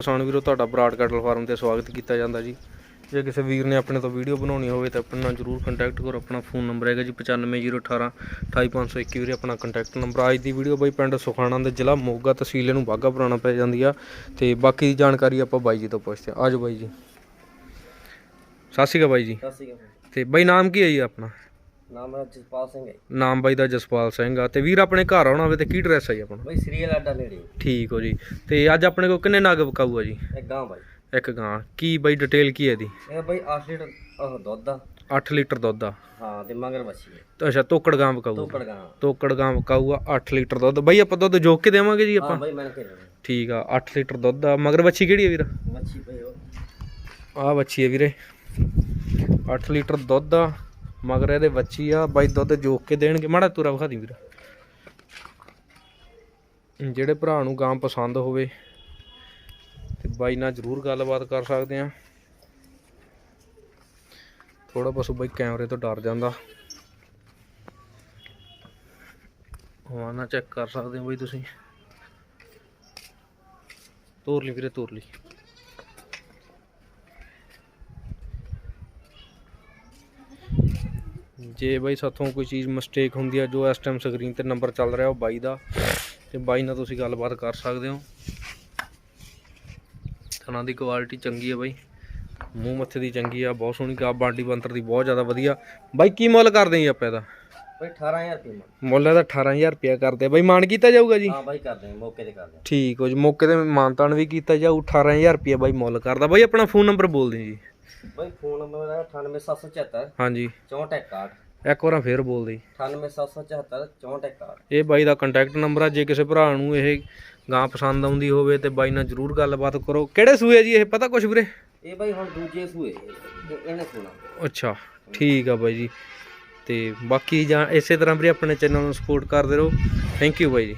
ਕਿਸਾਨ ਵੀਰੋ ਤੁਹਾਡਾ ਬਰਾਡ ਕੈਟਲ ਫਾਰਮ ਤੇ ਸਵਾਗਤ ਕੀਤਾ ਜਾਂਦਾ ਜੀ। ਜੇ ਕਿਸੇ ਵੀਰ ਨੇ ਆਪਣੇ ਤੋਂ ਵੀਡੀਓ ਬਣਾਉਣੀ ਹੋਵੇ ਤਾਂ ਆਪਣੇ ਨਾਲ ਜਰੂਰ ਕੰਟੈਕਟ ਕਰੋ। ਆਪਣਾ ਫੋਨ ਨੰਬਰ ਹੈਗਾ ਜੀ 9501 28521 ਵੀਰੇ ਆਪਣਾ ਕੰਟੈਕਟ ਨੰਬਰ ਅੱਜ ਦੀ ਵੀਡੀਓ ਬਾਈ ਪਿੰਡ ਸੁਖਾਣਾ ਦੇ ਜ਼ਿਲ੍ਹਾ ਮੋਗਾ ਤਹਿਸੀਲ ਨੂੰ ਬਾਗਾ ਪੁਰਾਣਾ ਪੈ ਜਾਂਦੀ ਆ। ਤੇ ਬਾਕੀ ਦੀ ਜਾਣਕਾਰੀ ਆਪਾਂ ਬਾਈ ਜੀ ਤੋਂ ਪੁੱਛਦੇ ਆ ਆਜੋ ਬਾਈ ਜੀ। ਸਤਿ ਸ਼੍ਰੀ ਅਕਾਲ ਬਾਈ ਜੀ। ਸਤਿ ਸ਼੍ਰੀ ਅਕਾਲ। ਤੇ ਬਾਈ ਨਾਮ ਕੀ ਹੈ ਜੀ ਆਪਣਾ? ਨਾਮ ਹੈ ਜਸਪਾਲ ਸਿੰਘ ਹੈ ਨਾਮ ਬਾਈ ਦਾ ਜਸਪਾਲ ਸਿੰਘ ਆ ਤੇ ਵੀਰ ਆਪਣੇ ਘਰ ਆਉਣਾ ਹੋਵੇ ਤੇ ਕੀ ਡਰੈਸ ਹੈ ਜੀ ਆਪਣਾ? ਬਈ ਸੀਰੀਅਲ ਆਡਾ ਨੇੜੇ ਠੀਕ ਹੋ ਜੀ। ਤੇ ਅੱਜ ਆਪਣੇ ਕੋਲ ਕਿੰਨੇ ਨਗ ਵਿਕਾਊ ਆ ਜੀ? ਇੱਕ ਗਾਂ ਬਾਈ। ਇੱਕ ਗਾਂ। ਕੀ ਬਾਈ ਡਿਟੇਲ ਕੀ ਹੈ ਇਹਦੀ? ਇਹ ਬਈ 8 ਲੀਟਰ ਉਹ ਦੁੱਧ ਦਾ 8 ਲੀਟਰ ਦੁੱਧ ਆ। ਹਾਂ ਤੇ ਮਗਰ ਬੱਚੀ ਹੈ। ਤੇ ਅੱਛਾ ਤੋਕੜ ਗਾਂ ਵਿਕਾਊ ਤੋਕੜ ਗਾਂ। ਤੋਕੜ ਗਾਂ ਵਿਕਾਊ ਆ 8 ਲੀਟਰ ਦੁੱਧ। ਬਾਈ ਆਪਾਂ ਦੁੱਧ ਜੋਕ ਕੇ ਦੇਵਾਂਗੇ ਜੀ ਹਾਂ ਆਪਾਂ ਬਈ ਮੈਂ ਠੀਕ ਆ 8 ਲੀਟਰ ਦੁੱਧ ਆ। ਮਗਰ ਬੱਚੀ ਕਿਹੜੀ ਹੈ ਵੀਰ? ਮੱਛੀ ਬਈ ਉਹ। ਆ ਬੱਚੀ ਹੈ ਵੀਰੇ। 8 ਲੀਟਰ ਦੁੱਧ ਆ। ਮਗਰ ਇਹਦੇ ਬੱਚੀ ਆ, ਬਾਈ ਦੁੱਧ ਜੋਖ ਕੇ ਦੇਣਗੇ। ਮਾੜਾ ਤੁਰਾ ਵਿਖਾ ਦੀ ਵੀਰ। ਜਿਹੜੇ ਭਰਾ ਨੂੰ ਗਾਂ ਪਸੰਦ ਹੋਵੇ, ਤੇ ਬਾਈ ਨਾਲ ਜਰੂਰ ਗੱਲਬਾਤ ਕਰ ਸਕਦੇ ਆ। ਥੋੜਾ ਪਸ਼ੂ ਬਾਈ ਕੈਮਰੇ ਤੋਂ ਡਰ ਜਾਂਦਾ। ਹਵਾਨਾ ਚੈੱਕ ਕਰ ਸਕਦੇ ਹੋ ਬਾਈ ਤੁਸੀਂ। ਤੋਰ ਲਈ ਵੀਰੇ, ਤੋਰ ਲਈ। ਜੇ ਬਾਈ ਸਾਥੋਂ ਕੋਈ ਚੀਜ਼ ਮਿਸਟੇਕ ਹੁੰਦੀ ਆ ਜੋ ਇਸ ਟਾਈਮ ਸਕਰੀਨ ਤੇ ਨੰਬਰ ਚੱਲ ਰਿਹਾ ਉਹ ਬਾਈ ਦਾ ਤੇ ਬਾਈ ਨਾਲ ਤੁਸੀਂ ਗੱਲਬਾਤ ਕਰ ਸਕਦੇ ਹੋ। ਥਣਾ ਦੀ ਕੁਆਲਿਟੀ ਚੰਗੀ ਆ ਬਾਈ। ਮੂੰਹ ਮੱਥੇ ਦੀ ਚੰਗੀ ਆ ਬਹੁਤ ਸੋਹਣੀ ਕਾ ਬਾਡੀ ਬੰਤਰ ਦੀ ਬਹੁਤ ਜ਼ਿਆਦਾ ਵਧੀਆ। ਬਾਈ ਕੀ ਮੁੱਲ ਕਰਦੇ ਜੀ ਆਪਾਂ ਇਹਦਾ? ਬਈ 18000 ਰੁਪਏ ਮੁੱਲ। ਇਹਦਾ 18000 ਰੁਪਇਆ ਕਰਦੇ ਆ। ਬਾਈ ਮਾਨ ਕੀਤਾ ਜਾਊਗਾ ਜੀ? ਹਾਂ ਬਾਈ ਕਰਦੇ ਮੌਕੇ ਤੇ ਕਰਦੇ ਠੀਕ ਹੋ ਜੀ ਮੌਕੇ ਤੇ ਮਾਨਤਾਨ ਵੀ ਕੀਤਾ ਜਾਊ 18000 ਰੁਪਇਆ ਬਾਈ ਮੁੱਲ ਕਰਦਾ। ਬਾਈ ਆਪਣਾ ਫੋਨ ਨੰਬਰ ਬੋਲ ਦਿਓ ਜੀ। ਬਈ ਫੋਨ ਨੰਬਰ ਹੈ 98774 ਹਾਂਜੀ। 6461 ਇੱਕ ਵਾਰ ਫੇਰ ਬੋਲ ਦੇ। 98774 6461 ਇਹ ਬਾਈ ਦਾ ਕੰਟੈਕਟ ਨੰਬਰ ਆ ਜੇ ਕਿਸੇ ਭਰਾ ਨੂੰ ਇਹ ਗਾਂ ਪਸੰਦ ਆਉਂਦੀ ਹੋਵੇ ਤੇ ਬਾਈ ਨਾਲ ਜਰੂਰ ਗੱਲਬਾਤ ਕਰੋ। ਕਿਹੜੇ ਸੂਏ ਜੀ ਇਹ? ਪਤਾ ਕੁਛ ਵੀਰੇ? ਇਹ ਬਾਈ ਹੁਣ ਦੂਜੇ ਸੂਏ ਇਹ- ਇਹਨੇ ਸੁਣਾ। ਅੱਛਾ ਠੀਕ ਆ ਬਾਈ ਜੀ। ਤੇ ਬਾਕੀ ਜਾਂ ਇਸੇ ਤਰ੍ਹਾਂ ਵੀਰੇ ਆਪਣੇ ਚੈਨਲ ਨੂੰ ਸਪੋਰਟ ਕਰਦੇ ਰਹੋ। ਥੈਂਕ ਯੂ ਬਾਈ ਜੀ।